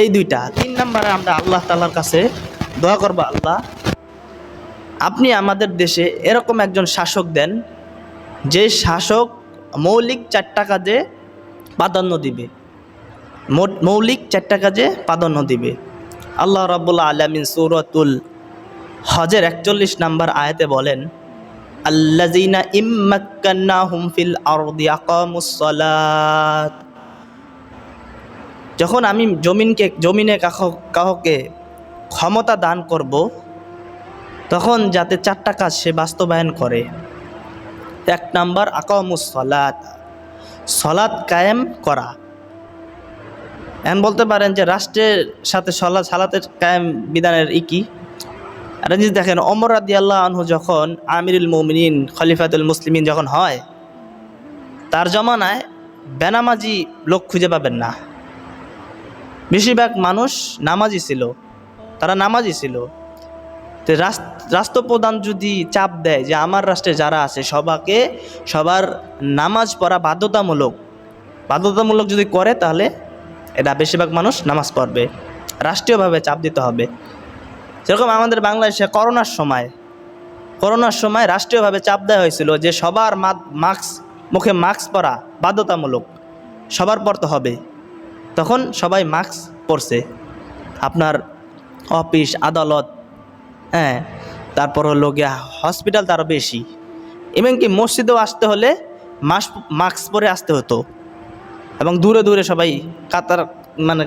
এই দুইটা। তিন নম্বরে আমরা আল্লাহ তালার কাছে দোয়া করব, আল্লাহ, আপনি আমাদের দেশে এরকম একজন শাসক দেন, যে শাসক মৌলিক চারটা কাজে প্রাধান্য দিবে। মৌলিক চারটা কাজে প্রাধান্য দিবে। আল্লাহ রাবুল্লাহ আলমিন সুরতুল হজের একচল্লিশ নাম্বার আয়াতে বলেন আল্লাজিনা ইম্মাক্কান্না হুমফিল আরদি আকামুসসালাত যখন আমি জমিনকে, জমিনে কাহ- কাহকে ক্ষমতা দান করব, তখন যাতে চারটা কাজ সে বাস্তবায়ন করে। এক নাম্বার, আকামুস সলাত। সলাৎ কায়েম করা। এখন বলতে পারেন যে রাষ্ট্রের সাথে সলাৎ সালাতের কায়েম বিধানের ই কি? আর যদি দেখেন অমর আল্লাহ আনহু যখন আমিরুল মুমিনিন, খলিফাতুল মুসলিমিন যখন হয়, তার জমানায় বেনামাজি লোক খুঁজে পাবেন না। বেশিরভাগ মানুষ নামাজি ছিল। তারা নামাজি ছিল। তো রাষ্ট্রপ্রধান যদি চাপ দেয় যে আমার রাষ্ট্রে যারা আছে সবাকে সবার নামাজ পড়া বাধ্যতামূলক বাধ্যতামূলক যদি করে তাহলে এটা বেশিরভাগ মানুষ নামাজ পড়বে। রাষ্ট্রীয়ভাবে চাপ দিতে হবে। যেরকম আমাদের বাংলাদেশে করোনার সময় করোনার সময় রাষ্ট্রীয়ভাবে চাপ দেওয়া হয়েছিল যে সবার মাস্ক, মুখে মাস্ক পরা বাধ্যতামূলক সবার পড়তে হবে। তখন সবাই মাস্ক পরছে। আপনার অফিস, আদালত হ্যাঁ তারপর হলো গিয়া হসপিটাল তারও বেশি। এমনকি মসজিদেও আসতে হলে মাস্ক মাস্ক পরে আসতে হতো। এবং দূরে দূরে সবাই কাতার মানে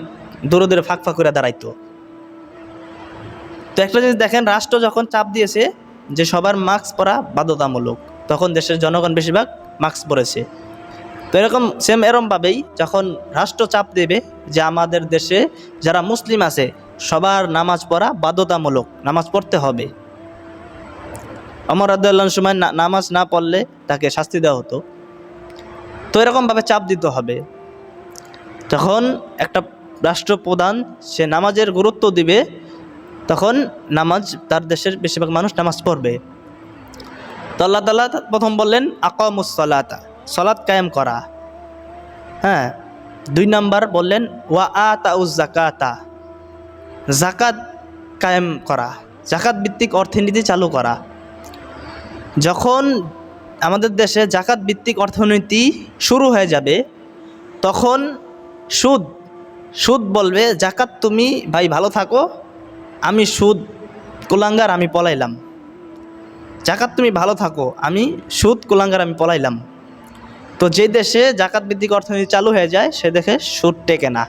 দূরে দূরে ফাঁক ফাঁক করে দাঁড়াইতো। তো একটা জিনিস দেখেন, রাষ্ট্র যখন চাপ দিয়েছে যে সবার মাস্ক পরা বাধ্যতামূলক, তখন দেশের জনগণ বেশিরভাগ মাস্ক পরেছে। তো এরকম সেম এরমভাবেই যখন রাষ্ট্র চাপ দেবে যে আমাদের দেশে যারা মুসলিম আছে, সবার নামাজ পড়া বাধ্যতামূলক, নামাজ পড়তে হবে। অমর আদাল্লার সময় নামাজ না পড়লে তাকে শাস্তি দেওয়া হতো। তো এরকমভাবে চাপ দিতে হবে। তখন একটা রাষ্ট্রপ্রধান সে নামাজের গুরুত্ব দিবে, তখন নামাজ তার দেশের বেশিরভাগ মানুষ নামাজ পড়বে। তো আল্লাহ তালা প্রথম বললেন আকামুসলাতা সলাৎ কায়েম করা। হ্যাঁ দুই নাম্বার বললেন, ওয়া আতা উজ জাকাতা জাকাত কায়েম করা। জাকাত ভিত্তিক অর্থনীতি চালু করা। যখন আমাদের দেশে জাকাত ভিত্তিক অর্থনীতি শুরু হয়ে যাবে, তখন সুদ সুদ বলবে জাকাত তুমি, ভাই, ভালো থাকো, আমি সুদ, কুলাঙ্গার আমি পলাইলাম। জাকাত তুমি ভালো থাকো, আমি সুদ, কুলাঙ্গার আমি পলাইলাম। তো যে দেশে জাকাত ভিত্তিক অর্থনীতি চালু হয়ে যায় সে দেখে সুদ টেকে না।